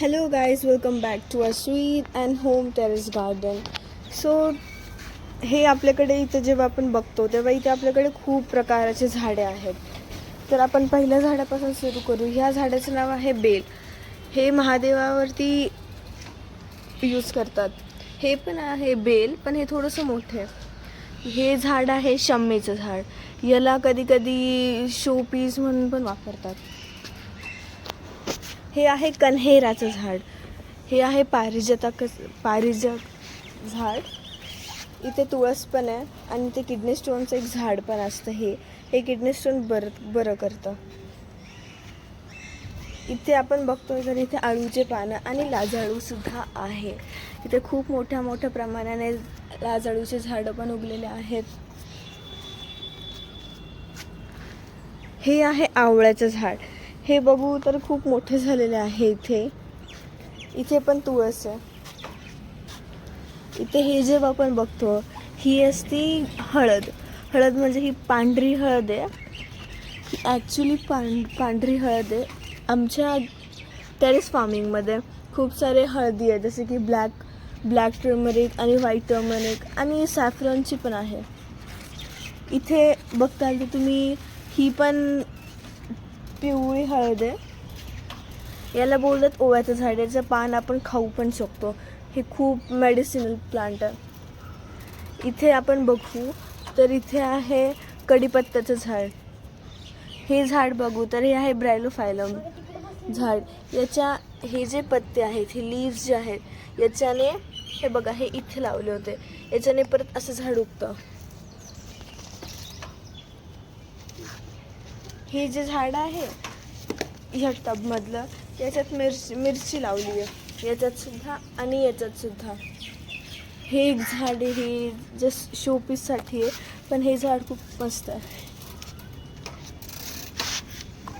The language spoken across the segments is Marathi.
Hello guys welcome back to a sweet and home terrace garden so हे आपल्याकडे इथे जेव्हा आपण बघतो तेव्हा इथे आपल्याकडे खूप प्रकारचे झाडे आहेत. तर आपण पहिल्या झाडापासून सुरू करू. ह्या झाडाचं नाव आहे बेल. हे महादेवावरती यूज करतात. हे पण आहे बेल पण हे थोडंसं मोठं आहे. हे झाड आहे शम्मेचं झाड. याला कधी कधी शो पीस म्हणून पण वापरतात. हे आहे कन्हेराचं झाड. हे आहे पारिजातक पारिजात झाड. इथे तुळस पण आहे आणि ते किडनी स्टोनचं एक झाड पण असतं हे. हे किडनी स्टोन बरं बरं करतं. इथे आपण बघतो तर इथे आळूचे पानं आणि लाजाळूसुद्धा आहे. इथे खूप मोठ्या मोठ्या प्रमाणाने लाजाळूचे झाडं पण उगलेले आहेत. हे आहे आवळ्याचं झाड. हे बघू तर खूप मोठे झालेले आहे इथे. इथे पण तुळस आहे. इथे हे जेव्हा आपण बघतो ही असती हळद. हळद म्हणजे ही पांढरी हळद आहे. ही ॲक्च्युली पां पांढरी हळद आहे. आमच्या टेरेस फार्मिंगमध्ये खूप सारे हळदी आहे जसे की ब्लॅक ब्लॅक टर्मरिक आणि व्हाईट टर्मरिक आणि सॅफ्रॉनची पण आहे. इथे बघताल तर तुम्ही ही पण पिवळी हळद आहे. याला बोलतात ओव्याचं झाड याचं पान आपण खाऊ पण शकतो. हे खूप मेडिसिनल प्लांट आहे. इथे आपण बघू तर इथे आहे कढीपत्त्याचं झाड. हे झाड बघू तर हे आहे ब्रायलोफायलम झाड. याच्या हे जे पत्ते आहेत हे लीव्स जे आहेत याच्याने हे बघा हे इथे लावले होते. याच्याने परत असं झाड उगतं. हे जे झाड आहे ह्या टबमधलं याच्यात मिरची मिरची लावली आहे. याच्यात सुद्धा आणि याच्यात सुद्धा. हे एक झाड हे जस्ट शोपीससाठी आहे पण हे झाड खूप मस्त आहे.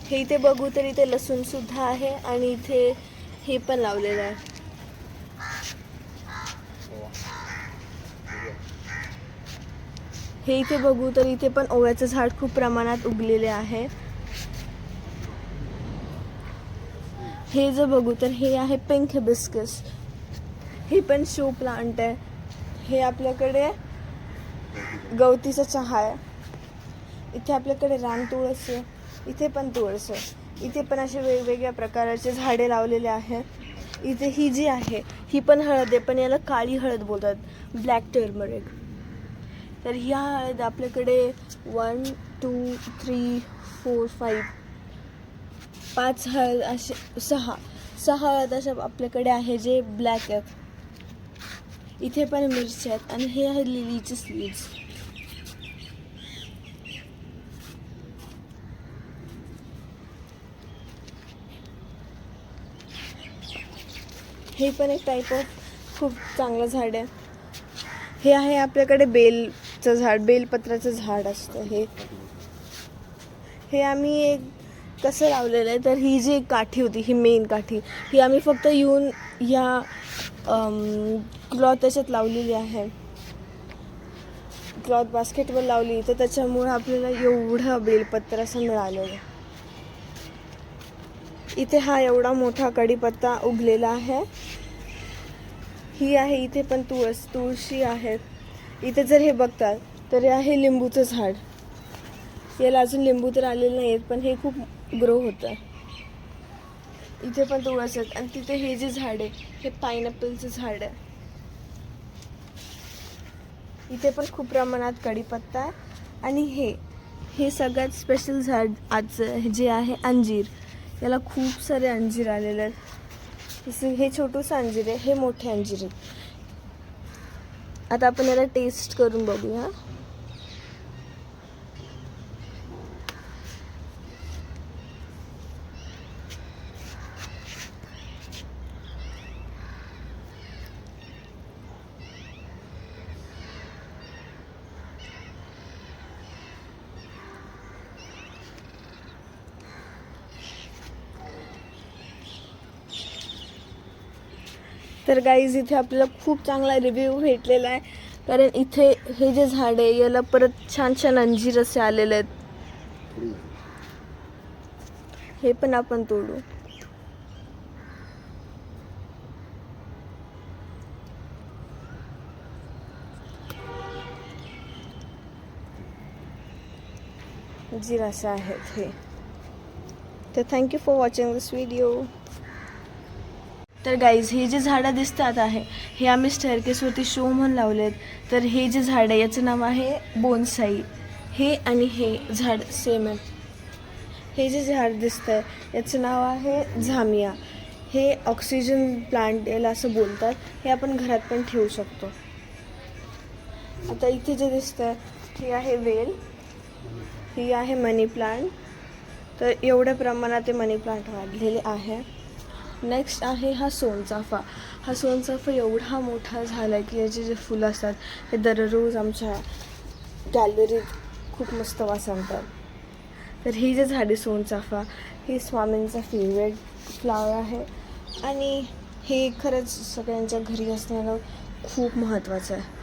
हे इथे बघू तर इथे लसूण सुद्धा आहे आणि इथे हे पण लावलेलं आहे. हे इथे बघू तर इथे पण ओव्याचं झाड खूप प्रमाणात उगलेले आहे. हे जर बघू तर हे आहे पिंक हिबिस्कस हे पण शो प्लांट आहे. हे आपल्याकडे गवतीचा चहा आहे. इथे आपल्याकडे रान तुळस आहे. इथे पण तुळस आहे. इथे पण असे वेगवेगळ्या प्रकारचे झाडे लावलेले आहेत. इथे ही जी आहे ही पण हळद आहे पण याला काळी हळद बोलतात. Black turmeric. तर ह्या हळद आपल्याकडे one two three four five पाच हळद असे सहा. सहा हळद अशा आपल्याकडे आहे जे ब्लॅक आहेत. इथे पण मिरची आहेत आणि हे आहे लिलीचे सीड्स हे पण एक टाईप ऑफ खूप चांगलं झाड आहे. हे आहे आपल्याकडे बेल बेलचं झाड बेलपत्राचं झाड असतं हे. हे आम्ही एक कसं लावलेलं आहे तर ही जी एक काठी होती ही मेन काठी ही आम्ही फक्त येऊन ह्या क्लॉथ त्याच्यात लावलेली आहे. क्लॉथ बास्केटवर लावली तर त्याच्यामुळे आपल्याला एवढं बेलपत्र असं मिळालेलं इथे हा एवढा मोठा कढीपत्ता उगलेला आहे. ही आहे इथे पण तुळस तुळशी आहे. इथे जर हे बघतात तर हे आहे लिंबूचं झाड. याला अजून लिंबू तर आलेले नाहीत पण हे खूप ग्रो होतं. इथे पण तुळस आहेत आणि तिथे हे जे झाड आहे हे पायनॅपलचं झाड आहे. इथे पण खूप प्रमाणात कढीपत्ता आहे आणि हे हे सगळ्यात स्पेशल झाड आजचं जे आहे अंजीर. याला खूप सारे अंजीर आलेले आहेत. जसं हे छोटूसं अंजीर आहे हे मोठे अंजीर आहे आता आपण याला टेस्ट करून बघूया. तर गाईज इथे आपल्याला खूप चांगला रिव्ह्यू भेटलेला आहे. कारण इथे हे जे झाड आहे याला परत छान छान अंजीर असे आलेले आहेत. हे पण आपण तोडू. जीराशा आहेत हे. तर thank you for watching this video तर गाईज हे जे झाडं दिसतात आहे हे आम्ही स्टेअरकेसवरती शो म्हणून लावलेत. तर हे जे झाड आहे याचं नाव आहे बोनसाई. हे आणि हे झाड सेम आहे. हे जे झाड दिसतं आहे याचं नाव आहे झामिया. हे ऑक्सिजन प्लांट याला असं बोलतात. हे आपण घरात पण ठेवू शकतो. आता इथे जे दिसतं हे आहे वेल. ही आहे मनी प्लांट तर एवढ्या प्रमाणात ते मनी प्लांट वाढलेले आहे. नेक्स्ट आहे हा सोनचाफा. हा सोनचाफा एवढा मोठा झाला आहे की याचे जे फुलं असतात हे दररोज आमच्या गॅलरीत खूप मस्त वासवतात तर ही जे झाडे सोनचाफा ही स्वामींचा फेवरेट फ्लावर आहे. आणि हे खरंच सगळ्यांच्या घरी असणारं खूप महत्त्वाचं आहे.